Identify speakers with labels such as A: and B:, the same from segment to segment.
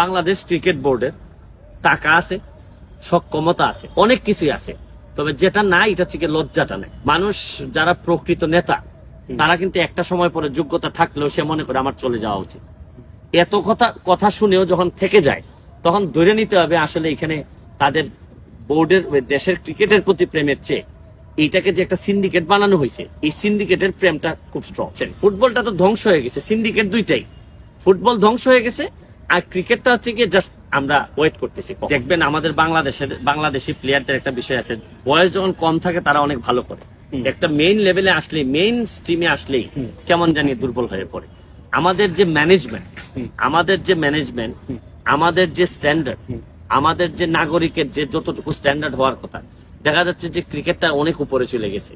A: Bangladesh cricket বোর্ডের টাকা আছে সক্ষমতা আছে অনেক কিছুই আছে। তবে যেটা নাই এটা হচ্ছে লজ্জাটা নেই। মানুষ যারা প্রকৃত নেতা তারা কিন্তু একটা সময় পরে যোগ্যতা থাকলেও সে মনে করে আমার চলে যাওয়া উচিত। এত কথা কথা শুনেও যখন থেকে যায় তখন ধরে নিতে হবে আসলে এখানে তাদের বোর্ডের দেশের ক্রিকেটের প্রতি প্রেমের চেয়ে এইটাকে যে একটা সিন্ডিকেট বানানো হয়েছে এই সিন্ডিকেটের প্রেমটা খুব স্ট্রং ফুটবলটা তো ধ্বংস হয়ে গেছে সিন্ডিকেট দুইটাই। ফুটবল ধ্বংস হয়ে গেছে আর ক্রিকেটটা হচ্ছে কি জাস্ট আমরা ওয়েট করতেছি। দেখবেন আমাদের বাংলাদেশের বাংলাদেশি প্লেয়ারদের একটা বিষয় আছে বয়স যখন কম থাকে তারা অনেক ভালো করে। একটা মেইন লেভেলে আসলে মেইন স্ট্রিমে আসলেই কেমন জানি দুর্বল হয়ে পড়ে। আমাদের যে ম্যানেজমেন্ট আমাদের যে ম্যানেজমেন্ট আমাদের যে স্ট্যান্ডার্ড আমাদের যে নাগরিকের যে যতটুকু স্ট্যান্ডার্ড হওয়ার কথা দেখা যাচ্ছে যে ক্রিকেটটা অনেক উপরে চলে গেছে।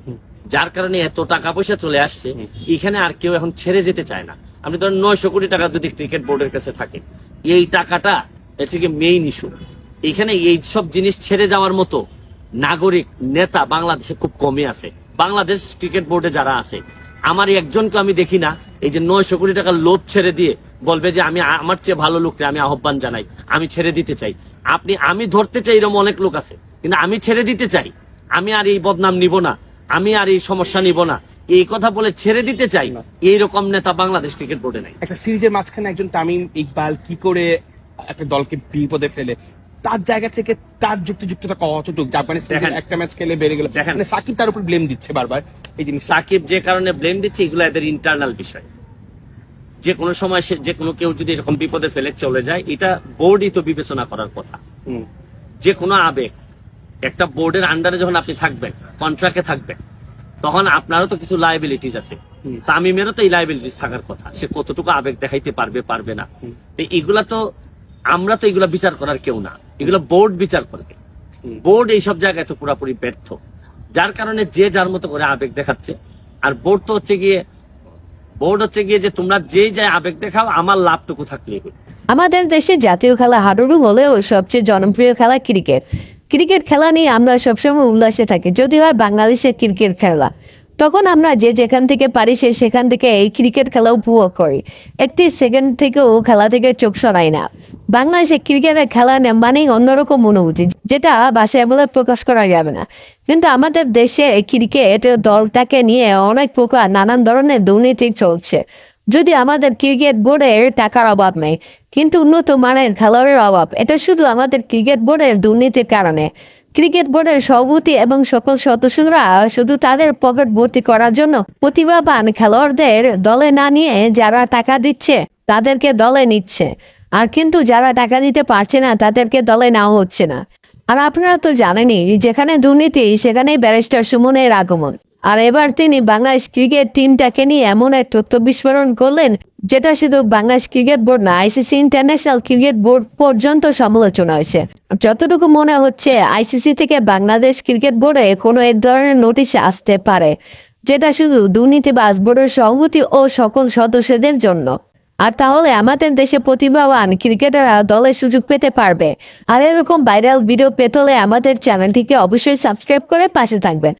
A: যার কারণে এত টাকা পয়সা চলে আসছে এখানে আর কেউ এখন ছেড়ে যেতে চায় না। আপনি ধরেন নয়শো কোটি টাকা যদি ক্রিকেট বোর্ডের কাছে থাকে এই টাকাটা এর থেকে মেইন ইস্যু এখানে এই সব জিনিস ছেড়ে যাওয়ার মতো নাগরিক নেতা বাংলাদেশে খুব কমই আছে। বাংলাদেশ ক্রিকেট বোর্ডে যারা আছে আমার একজনকে আমি দেখি না। এই যে নয়শো কোটি টাকার লোভ ছেড়ে দিয়ে বলবে যে আমি আমার চেয়ে ভালো লোককে আমি আহ্বান জানাই আমি ছেড়ে দিতে চাই। আপনি আমি ধরতে চাই এরকম অনেক লোক আছে কিন্তু আমি ছেড়ে দিতে চাই। আমি আর এই বদনাম নিব না আমি আর এই সমস্যা নিব না। এই কথা বলে ছেড়ে দিতে চাই এইরকম নেতা বাংলাদেশ ক্রিকেট বোর্ডে নাই।
B: একটা সিরিজের মাঝখানে একজন তামিম ইকবাল কি করে একটা দলকে বিপদে ফেলে? তার জায়গা থেকে তার যুক্তিযুক্ততা কতটুকু আফগানিস্তান। একটা ম্যাচ খেলে বেড়ে গেল।
A: দেখেন।
B: মানে সাকিব তার উপর ব্লেম দিচ্ছে বারবার। এই জিনিস
A: সাকিব যে কারণে ব্লেম দিচ্ছে এগুলো এদের ইন্টারনাল বিষয়। যে কোনো সময় সে যে কোনো কেউ যদি এরকম বিপদে ফেলে চলে যায় এটা বোর্ডই তো বিবেচনা করার কথা। যে কোনো আবেগ। একটা বোর্ডের আন্ডারে যখন আপনি থাকবেন কন্ট্রাক্টে থাকবেন তখন আপনারও তো কিছু লাইবিলিটিস আছে। তামিমেরও তো এই লাইবিলিটিস থাকার কথা। সে কতটুকু আবেগ দেখাইতে পারবে পারবে না। তো এগুলা তো আমরা তো এগুলা বিচার করার কেউ না। এগুলো বোর্ড বিচার করবে। বোর্ড এইসব জায়গায় তো পুরোপুরি ব্যর্থ। যার কারণে যে যার মতো করে আবেগ দেখাচ্ছে। আর বোর্ড তো হচ্ছে গিয়ে, বোর্ড হচ্ছে গিয়ে যে তোমরা যেই যায় আবেগ দেখাও, আমার লাভটুকু থাকলেই হলো।
C: আমাদের দেশে জাতীয় খেলা হাডুডু হলেও সবচেয়ে জনপ্রিয় খেলা ক্রিকেট। ক্রিকেট খেলা নিয়ে আমরা সবসময় উল্লাসে থাকি। যদি হয় বাংলাদেশের ক্রিকেট খেলা, তখন আমরা যে যেখান থেকে পারি সে সেখান থেকে এই ক্রিকেট খেলা উপভোগ করি। একটি সেকেন্ড থেকেও খেলা থেকে চোখ সরাই না। বাংলাদেশে ক্রিকেটের খেলা নেই মানেই অন্যরকম অনুভূতি যেটা বাসায় বলে প্রকাশ করা যাবে না। কিন্তু আমাদের দেশে ক্রিকেট দলটাকে নিয়ে অনেক প্রকার নানান ধরনের দুর্নীতি চলছে। যদি আমাদের ক্রিকেট বোর্ডের টাকার অভাব নেই, কিন্তু উন্নত মানের খেলোয়াড়ের অভাব, এটা শুধু আমাদের ক্রিকেট বোর্ডের দুর্নীতির কারণে। ক্রিকেট বোর্ডের সভাপতি এবং সকল সদস্যরা শুধু তাদের পকেট ভর্তি করার জন্য প্রতিভাবান খেলোয়াড়দের দলে না নিয়ে যারা টাকা দিচ্ছে, তাদেরকে দলে নিচ্ছে। আর কিন্তু যারা টাকা দিতে পারছে না, তাদেরকে দলে নেওয়া হচ্ছে না। আর আপনারা তো জানেনই, যেখানে দুর্নীতি, সেখানেই ব্যারিস্টার সুমনের আগমন। আর এবার তিনি বাংলাদেশ ক্রিকেট টিমটাকে নিয়ে এমন এক তথ্য বিস্ফোরণ করলেন, যেটা শুধু বাংলাদেশ ক্রিকেট বোর্ড না, আইসিসি ইন্টারন্যাশনাল ক্রিকেট বোর্ড পর্যন্ত সমালোচনা হয়েছে। যতটুকু মনে হচ্ছে, আইসিসি থেকে বাংলাদেশ ক্রিকেট বোর্ডে কোনো এক ধরনের নোটিশ আসতে পারে, যেটা শুধু দুর্নীতিবাজ বোর্ডের সভাপতি ও সকল সদস্যদের জন্য। আর তাহলে আমাদের দেশে প্রতিভাবান ক্রিকেটাররা দলের সুযোগ পেতে পারবে। আর এরকম ভাইরাল ভিডিও পেতে হলে আমাদের চ্যানেলটিকে অবশ্যই সাবস্ক্রাইব করে পাশে থাকবেন।